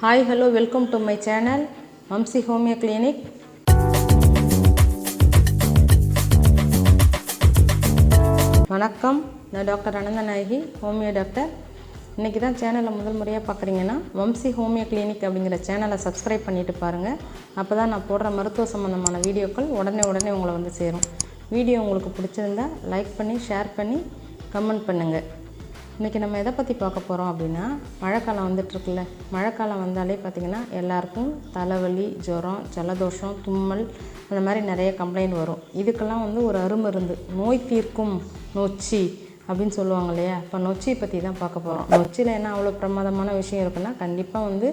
Hi hello welcome to my channel Vamsi homeo clinic வணக்கம் நான் doctor Ananthanayaki homeo doctor. இன்றைக்கி தான் சேனலை முதல் முறையாக பார்க்குறீங்கன்னா வம்சி ஹோமியோ கிளினிக் அப்படிங்கிற சேனலை சப்ஸ்கிரைப் பண்ணிட்டு பாருங்கள் அப்போ தான் நான் போடுற மருத்துவ சம்மந்தமான வீடியோக்கள் உடனே உடனே உங்களை வந்து சேரும். வீடியோ உங்களுக்கு பிடிச்சிருந்தா லைக் பண்ணி ஷேர் பண்ணி கமெண்ட் பண்ணுங்கள் இன்றைக்கி நம்ம எதை பற்றி பார்க்க போகிறோம் அப்படின்னா மழைக்காலம் வந்துட்டுருக்குல்ல. மழைக்காலம் வந்தாலே பார்த்திங்கன்னா எல்லாருக்கும் தலைவலி ஜுரம் ஜலதோஷம் தும்மல் அந்த மாதிரி நிறைய கம்ப்ளைண்ட் வரும். இதுக்கெல்லாம் வந்து ஒரு அருமருந்து. நோய் தீர்க்கும் நொச்சி அப்படின்னு சொல்லுவாங்க இல்லையா இப்போ நொச்சியை பற்றி தான் பார்க்க போகிறோம் நொச்சியில் என்ன அவ்வளோ பிரமாதமான விஷயம் இருக்குன்னா கண்டிப்பாக வந்து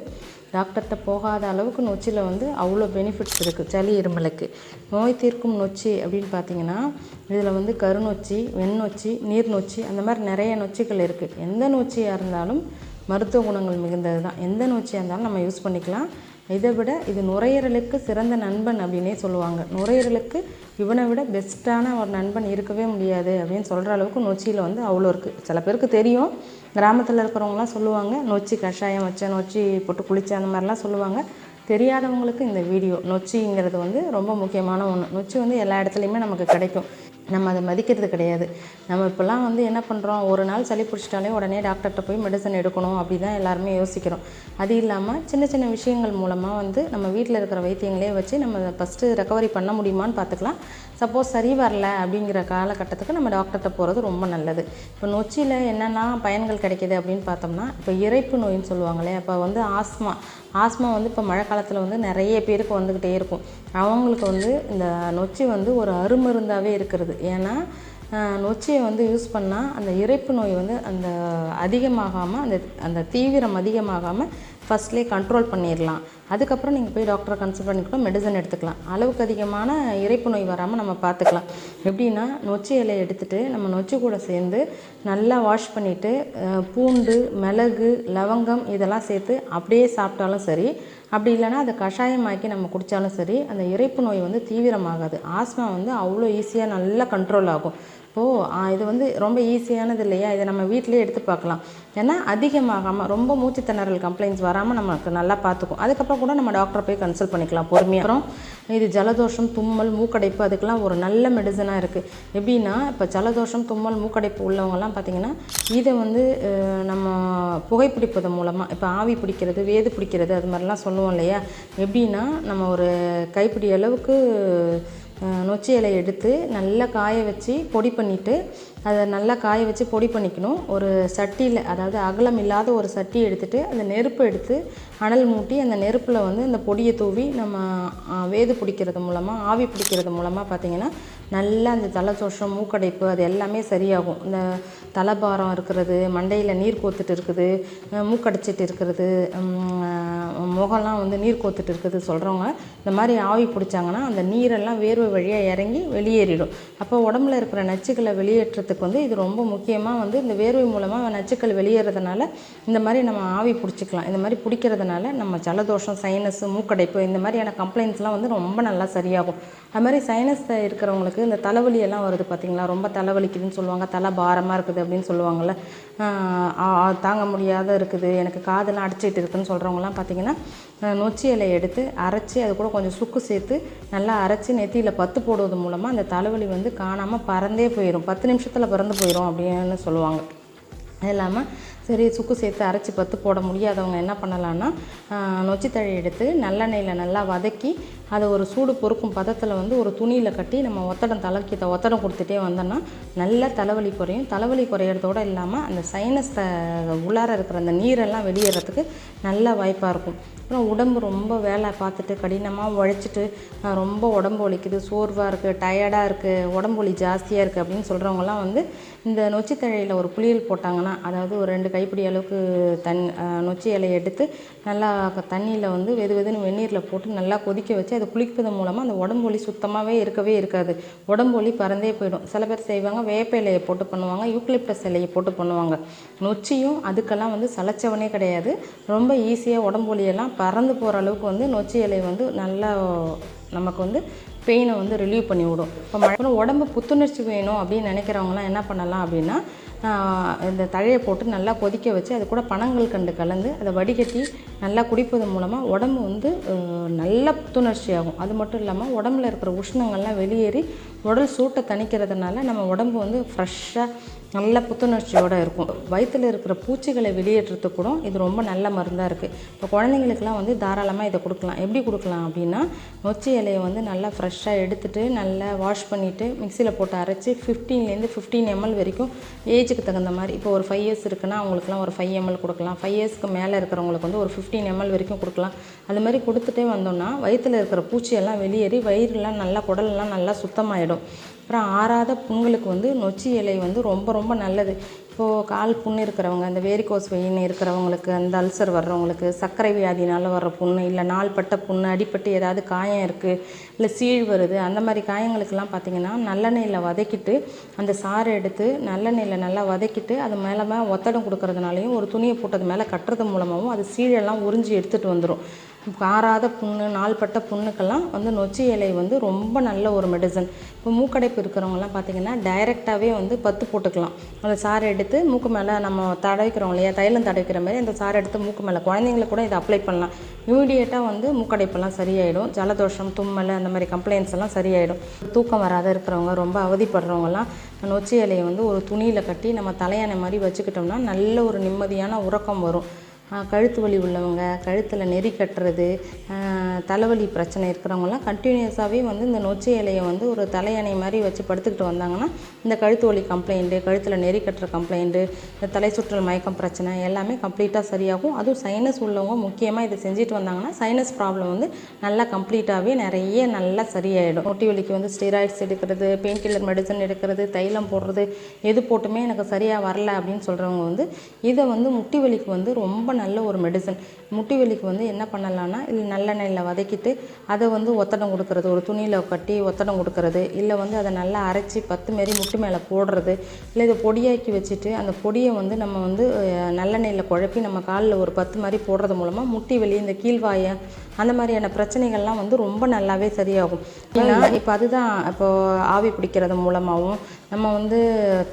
டாக்டர்கிட்ட போகாத அளவுக்கு நொச்சியில் வந்து அவ்வளோ பெனிஃபிட்ஸ் இருக்குது சளி இருமலுக்கு. நோய் தீர்க்கும் நொச்சி அப்படின்னு பார்த்தீங்கன்னா இதில் வந்து கருநொச்சி வெண்ணொச்சி நீர் நொச்சி அந்த மாதிரி நிறைய நொச்சிகள் இருக்குது எந்த நொச்சியாக இருந்தாலும் மருத்துவ குணங்கள் மிகுந்தது தான் எந்த நொச்சியாக இருந்தாலும் நம்ம யூஸ் பண்ணிக்கலாம். இதை விட இது நுரையீரலுக்கு சிறந்த நண்பன் அப்படின்னே சொல்லுவாங்க. நுரையீரலுக்கு இவனை விட பெஸ்ட்டான ஒரு நண்பன் இருக்கவே முடியாது அப்படின்னு சொல்கிற அளவுக்கு நொச்சியில் வந்து அவ்வளோ இருக்குது சில பேருக்கு தெரியும். கிராமத்தில் இருக்கிறவங்களாம் சொல்லுவாங்க நொச்சி கஷாயம் வச்ச நொச்சி போட்டு குளித்தேன் அந்த மாதிரிலாம் சொல்லுவாங்க. தெரியாதவங்களுக்கு இந்த வீடியோ நொச்சிங்கிறது வந்து ரொம்ப முக்கியமான ஒன்று நொச்சி வந்து எல்லா இடத்துலையுமே நமக்கு கிடைக்கும். நம்ம அதை மதிக்கிறது கிடையாது. நம்ம இப்போல்லாம் வந்து என்ன பண்ணுறோம் ஒரு நாள் சளி பிடிச்சிட்டாலே உடனே டாக்டர்கிட்ட போய் மெடிசன் எடுக்கணும் அப்படி தான் எல்லாருமே யோசிக்கிறோம். அது இல்லாமல் சின்ன சின்ன விஷயங்கள் மூலமாக வந்து நம்ம வீட்டில் இருக்கிற வைத்தியங்களே வச்சு நம்ம ஃபஸ்ட்டு ரெக்கவரி பண்ண முடியுமான்னு பார்த்துக்கலாம். சப்போஸ் சரி வரல அப்படிங்கிற காலகட்டத்துக்கு நம்ம டாக்டர்கிட்ட போகிறது ரொம்ப நல்லது. இப்போ நொச்சியில் என்னென்ன பயன்கள் கிடைக்கிது அப்படின்னு பார்த்தோம்னா இப்போ இறைப்பு நோயின்னு சொல்லுவாங்களே அப்போ வந்து ஆஸ்மா. ஆஸ்மா வந்து இப்போ மழை காலத்தில் வந்து நிறைய பேருக்கு வந்துக்கிட்டே இருக்கும். அவங்களுக்கு வந்து இந்த நொச்சி வந்து ஒரு அருமருந்தாகவே இருக்கிறது. ஏன்னா நொச்சியை வந்து யூஸ் பண்ணால் அந்த இறைப்பு நோய் வந்து அந்த அதிகமாகாமல் அந்த அந்த தீவிரம் அதிகமாகாமல் ஃபஸ்ட்லேயே கண்ட்ரோல் பண்ணிடலாம் அதுக்கப்புறம் நீங்கள் போய் டாக்டரை கன்சல்ட் பண்ணிக்கூட மெடிசன் எடுத்துக்கலாம். அளவுக்கு அதிகமான இறைப்பு நோய் வராமல் நம்ம பார்த்துக்கலாம் எப்படின்னா நொச்சி இலையை எடுத்துகிட்டு நம்ம நொச்சி கூட சேர்ந்து நல்லா வாஷ் பண்ணிவிட்டு பூண்டு மிளகு லவங்கம் இதெல்லாம் சேர்த்து அப்படியே சாப்பிட்டாலும் சரி அப்படி இல்லைனா அதை கஷாயமாக்கி நம்ம குடித்தாலும் சரி அந்த இறைப்பு நோய் வந்து தீவிரமாகாது. ஆஸ்மா வந்து அவ்வளோ ஈஸியாக நல்லா கண்ட்ரோல் ஆகும். ஓ இது வந்து ரொம்ப ஈஸியானது இல்லையா? இதை நம்ம வீட்டிலே எடுத்து பார்க்கலாம். ஏன்னா அதிகமாகாமல் ரொம்ப மூச்சு திணறல் கம்ப்ளைண்ட்ஸ் வராமல் நமக்கு நல்லா பார்த்துக்கும். அதுக்கப்புறம் கூட நம்ம டாக்டரை போய் கன்சல்ட் பண்ணிக்கலாம் பொறுமையாக அப்புறம் இது ஜலதோஷம் தும்மல் மூக்கடைப்பு அதுக்கெல்லாம் ஒரு நல்ல மெடிசனாக இருக்குது எப்படின்னா இப்போ ஜலதோஷம் தும்மல் மூக்கடைப்பு உள்ளவங்கலாம் பார்த்திங்கன்னா இதை வந்து நம்ம புகைப்பிடிப்பது மூலமாக இப்போ ஆவி பிடிக்கிறது வேது பிடிக்கிறது அது மாதிரிலாம் சொல்லுவோம் இல்லையா? எப்படின்னா நம்ம ஒரு கைப்பிடி அளவுக்கு நொச்சி இலையை எடுத்து நல்லா காய வச்சு பொடி பண்ணிவிட்டு அதை நல்லா காய வச்சு பொடி பண்ணிக்கணும். ஒரு சட்டியில் அதாவது அகலம் இல்லாத ஒரு சட்டி எடுத்துகிட்டு அந்த நெருப்பு எடுத்து அனல் மூட்டி அந்த நெருப்பில் வந்து அந்த பொடியை தூவி நம்ம வேது பிடிக்கிறது மூலமாக ஆவி பிடிக்கிறது மூலமாக பார்த்திங்கன்னா நல்லா அந்த தலைச்சோஷம் மூக்கடைப்பு அது எல்லாமே சரியாகும். இந்த தலைபாரம் இருக்கிறது மண்டையில் நீர் கோத்துட்டு இருக்குது மூக்கடைச்சிட்டு இருக்கிறது முகம்லாம் வந்து நீர் கோத்துட்டு இருக்குது சொல்கிறவங்க இந்த மாதிரி ஆவி பிடிச்சாங்கன்னா அந்த நீரெல்லாம் வேர்வை வழியாக இறங்கி வெளியேறிடும். அப்போ உடம்புல இருக்கிற நச்சுக்களை வெளியேற்றத்துக்கு வந்து இது ரொம்ப முக்கியமாக வந்து இந்த வேர்வை மூலமாக நச்சுக்கள் வெளியேறதுனால இந்த மாதிரி நம்ம ஆவி பிடிச்சிக்கலாம். இந்த மாதிரி பிடிக்கிறதுனால நம்ம ஜலதோஷம் சைனஸ் மூக்கடைப்பு இந்த மாதிரியான கம்ப்ளைண்ட்ஸ்லாம் வந்து ரொம்ப நல்லா சரியாகும். அது மாதிரி சைனஸ் இருக்கிறவங்களுக்கு இந்த தலைவலி எல்லாம் வருது பார்த்திங்களா ரொம்ப தலைவலிக்குதுன்னு சொல்லுவாங்க. தலை பாரமாக இருக்குது அப்படின்னு சொல்லுவாங்கள்ல தாங்க முடியாத இருக்குது. எனக்கு காதெல்லாம் அடிச்சிட்டு இருக்குதுன்னு சொல்கிறவங்கலாம் பார்த்திங்கன்னா நொச்சி இலையை எடுத்து அரைச்சி அது கூட கொஞ்சம் சுக்கு சேர்த்து நல்லா அரைச்சி நெத்தியில் பத்து போடுவது மூலமாக அந்த தலைவலி வந்து காணாமல் பறந்தே போயிடும் பத்து நிமிஷத்தில் பறந்து போயிடும் அப்படின்னு சொல்லுவாங்க. அது இல்லாமல் சரி சுக்கு சேர்த்து அரைச்சி பத்து போட முடியாதவங்க என்ன பண்ணலான்னா நொச்சித்தழை எடுத்து நல்லெண்ணெயில் நல்லா வதக்கி அதை ஒரு சூடு பொறுக்கும் பதத்தில் வந்து ஒரு துணியில் கட்டி நம்ம ஒத்தடம் தலைக்கு ஒத்தடம் கொடுத்துட்டே வந்தோன்னா நல்ல தலைவலி குறையும். தலைவலி குறையிறதோடு இல்லாமல் அந்த சைனஸ் உள்ளார இருக்கிற அந்த நீரெல்லாம் வெளியேறதுக்கு நல்ல வாய்ப்பாக இருக்கும். அப்புறம் உடம்பு ரொம்ப வேலை பார்த்துட்டு கடினமாக உழைச்சிட்டு ரொம்ப உடம்பு ஒழிக்குது சோர்வாக இருக்குது டயர்டாக இருக்குது உடம்பு ஒலி ஜாஸ்தியாக இருக்குது அப்படின்னு சொல்கிறவங்கலாம் வந்து இந்த நொச்சி தழையில் ஒரு புளியல் போட்டாங்கன்னா அதாவது ஒரு ரெண்டு கைப்பிடி அளவுக்கு தன் நொச்சி இலையை எடுத்து நல்லா தண்ணியில் வந்து வெது வெதுன்னு வெந்நீரில் போட்டு நல்லா கொதிக்க வச்சு அதை குளிப்பதன் மூலமாக அந்த உடம்பு வலி சுத்தமாகவே இருக்கவே இருக்காது. உடம்பு வலி பறந்தே போயிடும். சில பேர் செய்வாங்க வேப்ப இலையை போட்டு பண்ணுவாங்க யூக்லிப்டஸ் இலையை போட்டு பண்ணுவாங்க. நொச்சியும் அதுக்கெல்லாம் வந்து சளைச்சவனே கிடையாது. ரொம்ப ஈஸியாக உடம்பு வலியெல்லாம் பறந்து போகிற அளவுக்கு வந்து நொச்சி இலை வந்து நல்லா நமக்கு வந்து பெயினை வந்து ரிலீவ் பண்ணி விடும். இப்போ மழை உடம்பு புத்துணர்ச்சி வேணும் அப்படின்னு நினைக்கிறவங்களாம் என்ன பண்ணலாம் அப்படின்னா இந்த தழையை போட்டு நல்லா கொதிக்க வச்சு அது கூட பனங்கள் கண்டு கலந்து அதை வடிகட்டி நல்லா குடிப்பது மூலமாக உடம்பு வந்து நல்ல புத்துணர்ச்சி ஆகும் அது மட்டும் இல்லாமல் உடம்புல இருக்கிற உஷ்ணங்கள்லாம் வெளியேறி உடல் சூட்டை தணிக்கிறதுனால நம்ம உடம்பு வந்து ஃப்ரெஷ்ஷாக நல்ல புத்துணர்ச்சியோடு இருக்கும். வயிற்றில் இருக்கிற பூச்சிகளை வெளியேற்றுறதுக்கு கூட இது ரொம்ப நல்ல மருந்தாக இருக்குது இப்போ குழந்தைங்களுக்குலாம் வந்து தாராளமாக இதை கொடுக்கலாம். எப்படி கொடுக்கலாம் அப்படின்னா நொச்சி இலையை வந்து நல்லா ஃப்ரெஷ்ஷாக எடுத்துகிட்டு நல்லா வாஷ் பண்ணிவிட்டு மிக்சியில் போட்டு அரைச்சி ஃபிஃப்டீன்லேருந்து ஃபிஃப்டீன் எம்எல் வரைக்கும் ஏஜுக்கு தகுந்த மாதிரி இப்போ ஒரு ஃபைவ் இயர்ஸ் இருக்குன்னா அவங்களுக்குலாம் ஒரு ஃபைவ் எம்எல் கொடுக்கலாம். ஃபைவ் இயர்ஸ்க்கு மேலே இருக்கிறவங்களுக்கு வந்து ஒரு ஃபிஃப்டீன் எம்எல் வரைக்கும் கொடுக்கலாம். அது மாதிரி கொடுத்துட்டே வந்தோம்னா வயிற்றில் இருக்கிற பூச்சியெல்லாம் வெளியேறி வயிறுலாம் நல்லா குடலெல்லாம் நல்லா சுத்தமாயிடும். அப்புறம் ஆறாத புண்களுக்கு வந்து நொச்சி இலை வந்து ரொம்ப ரொம்ப நல்லது. இப்போது கால் புண்ணு இருக்கிறவங்க அந்த வேரிகோஸ் வெயின் இருக்கிறவங்களுக்கு அந்த அல்சர் வர்றவங்களுக்கு சர்க்கரை வியாதினால் வர்ற புண்ணு இல்லை நாள்பட்ட புண்ணு அடிப்பட்டு ஏதாவது காயம் இருக்குது இல்லை சீழ் வருது அந்த மாதிரி காயங்களுக்கெல்லாம் பார்த்திங்கன்னா நல்லெண்ணெயில் வதக்கிட்டு அந்த சாறு எடுத்து நல்லெண்ணெயில் நல்லா வதக்கிட்டு அது மேலே மேலே ஒத்தடம் கொடுக்கறதுனாலையும் ஒரு துணியை போட்டது மேலே கட்டுறது மூலமாகவும் அது சீழெல்லாம் உறிஞ்சி எடுத்துகிட்டு வந்துடும் ஆறாத புண்ணு நாள்பட்ட புண்ணுக்கெல்லாம் வந்து நொச்சி இலை வந்து ரொம்ப நல்ல ஒரு மெடிசன் இப்போ மூக்கடைப்பு இருக்கிறவங்கலாம் பார்த்திங்கன்னா டைரெக்டாகவே வந்து பத்து போட்டுக்கலாம். அந்த சாறை எடுத்து மூக்கு மேலே நம்ம தடவிக்கிறோம் இல்லையா? தைலம் தடவிக்கிற மாதிரி அந்த சாறை எடுத்து மூக்கு மேலே. குழந்தைங்களுக்கு கூட இதை அப்ளை பண்ணலாம். இமீடியட்டாக வந்து மூக்கடைப்பெல்லாம் சரியாயிடும். ஜலதோஷம் தும்மல் அந்த மாதிரி கம்ப்ளைண்ட்ஸ் எல்லாம் சரியாயிடும். தூக்கம் வராத இருக்கிறவங்க ரொம்ப அவதிப்படுறவங்கலாம் நொச்சி இலையை வந்து ஒரு துணியில் கட்டி நம்ம தலையானை மாதிரி வச்சுக்கிட்டோம்னா நல்ல ஒரு நிம்மதியான உறக்கம் வரும். கழுத்து வலி உள்ளவங்க கழுத்தில் நெறி கட்டுறது தலைவலி பிரச்சனை இருக்கிறவங்கலாம் கண்டினியூஸாகவே வந்து இந்த நொச்சி இலையை வந்து ஒரு தலையணை மாதிரி வச்சு படுத்துக்கிட்டு வந்தாங்கன்னா இந்த கழுத்து வலி கம்ப்ளைண்ட்டு கழுத்தில் நெறி கட்டுற கம்ப்ளைண்ட்டு இந்த தலை சுற்றல் மயக்கம் பிரச்சனை எல்லாமே கம்ப்ளீட்டாக சரியாகும். அதுவும் சைனஸ் உள்ளவங்க முக்கியமாக இதை செஞ்சுட்டு வந்தாங்கன்னா சைனஸ் ப்ராப்ளம் வந்து நல்லா கம்ப்ளீட்டாகவே நிறைய நல்லா சரியாயிடும். முட்டி வலிக்கு வந்து ஸ்டெராய்ட்ஸ் எடுக்கிறது பெயின் கில்லர் மெடிசன் எடுக்கிறது தைலம் போடுறது எது போட்டுமே எனக்கு சரியாக வரல அப்படின்னு சொல்கிறவங்க வந்து இதை வந்து முட்டி வலிக்கு வந்து ரொம்ப நல்ல ஒரு மெடிசன் முட்டி வலிக்கு வந்து என்ன பண்ணலாம்னா இது நல்லெண்ணெயில் வதக்கிட்டு அதை வந்து ஒத்தடம் கொடுக்கறது. ஒரு துணியில் கட்டி ஒத்தடம் கொடுக்கறது. இல்லை வந்து அதை நல்லா அரைச்சி பத்து மாரி முட்டி மேலே போடுறது. இல்லை இதை பொடியாக்கி வச்சுட்டு அந்த பொடியை வந்து நம்ம வந்து நல்லெண்ணெயில் குழப்பி நம்ம காலில் ஒரு பத்து மாதிரி போடுறது மூலமாக முட்டி வலி இந்த கீழ்வாயை அந்த மாதிரியான பிரச்சனைகள்லாம் வந்து ரொம்ப நல்லாவே சரியாகும். ஏன்னா இப்போ அதுதான் இப்போ ஆவி பிடிக்கிறது மூலமாகவும் நம்ம வந்து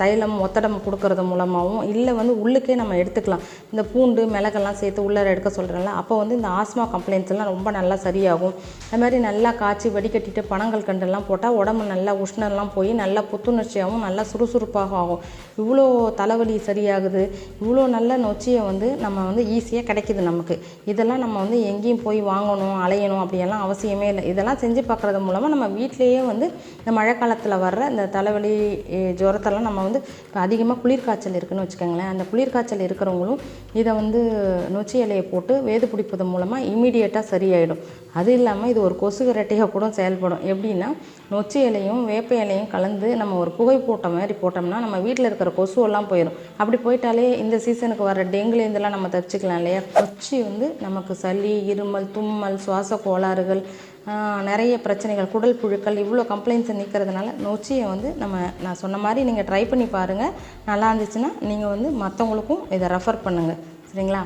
தைலம் ஒத்தடம் கொடுக்கறது மூலமாகவும் இல்லை வந்து உள்ளுக்கே நம்ம எடுத்துக்கலாம். இந்த பூண்டு மிளகெல்லாம் சேர்த்து உள்ளார எடுக்க சொல்கிறேன்ல அப்போ வந்து இந்த ஆஸ்மா கம்ப்ளைண்ட்ஸ் எல்லாம் ரொம்ப நல்லா சரியாகும். அது மாதிரி நல்லா காய்ச்சி வடிகட்டிட்டு பனங்கள் கண்டெல்லாம் போட்டால் உடம்பு நல்லா உஷ்ணம்லாம் போய் நல்லா புத்துணர்ச்சியாகவும் நல்லா சுறுசுறுப்பாக ஆகும். இவ்வளோ தலைவலி சரியாகுது. இவ்வளோ நல்ல நொச்சியை வந்து நம்ம வந்து ஈஸியாக கிடைக்கிது நமக்கு. இதெல்லாம் நம்ம வந்து எங்கேயும் போய் வாங்கணும் அலையணும் அப்படியெல்லாம் அவசியமே இல்லை. இதெல்லாம் செஞ்சு பார்க்குறது மூலமாக நம்ம வீட்டிலேயே வந்து இந்த மழை காலத்தில் வர்ற இந்த தலைவலி ஜுரத்தெல்லாம் நம்ம வந்து இப்போ அதிகமாக குளிர்காய்ச்சல் இருக்குன்னு வச்சுக்கோங்களேன். அந்த குளிர்காய்ச்சல் இருக்கிறவங்களும் இதை வந்து நொச்சி இலையை போட்டு வேது பிடிப்பது மூலமாக இமீடியட்டாக சரியாயிடும். அது இல்லாமல் இது ஒரு கொசு ரெட்டையாக கூட செயல்படும். எப்படின்னா நொச்சி இலையும் வேப்ப இலையும் கலந்து நம்ம ஒரு புகை போட்ட மாதிரி போட்டோம்னா நம்ம வீட்டில் இருக்கிற கொசுவெல்லாம் போயிடும் அப்படி போயிட்டாலே இந்த சீசனுக்கு வர டெங்குலேருந்துலாம் நம்ம தப்பிச்சுக்கலாம் இல்லையா? கொச்சி வந்து நமக்கு சளி இருமல் தும்மல் சுவாச கோளாறுகள் நிறைய பிரச்சனைகள் குடல் புழுக்கள் இவ்வளோ கம்ப்ளைண்ட்ஸை நிற்கிறதுனால நொச்சியை வந்து நம்ம நான் சொன்ன மாதிரி நீங்கள் ட்ரை பண்ணி பாருங்கள் நல்லா இருந்துச்சுன்னா நீங்கள் வந்து மற்றவங்களுக்கும் இதை ரெஃபர் பண்ணுங்கள் சரிங்களா?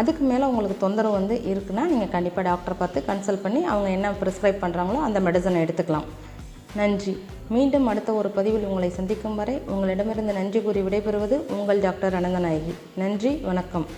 அதுக்கு மேலே உங்களுக்கு தொந்தரவு வந்து இருக்குன்னா நீங்கள் கண்டிப்பாக டாக்டரை பார்த்து கன்சல்ட் பண்ணி அவங்க என்ன ப்ரிஸ்கிரைப் பண்ணுறாங்களோ அந்த மெடிசனை எடுத்துக்கலாம். நன்றி. மீண்டும் அடுத்த ஒரு பதிவில் உங்களை சந்திக்கும் வரை உங்களிடமிருந்து நன்றி கூறி விடைபெறுவது உங்கள் டாக்டர் அனந்தநாயகி. நன்றி வணக்கம்.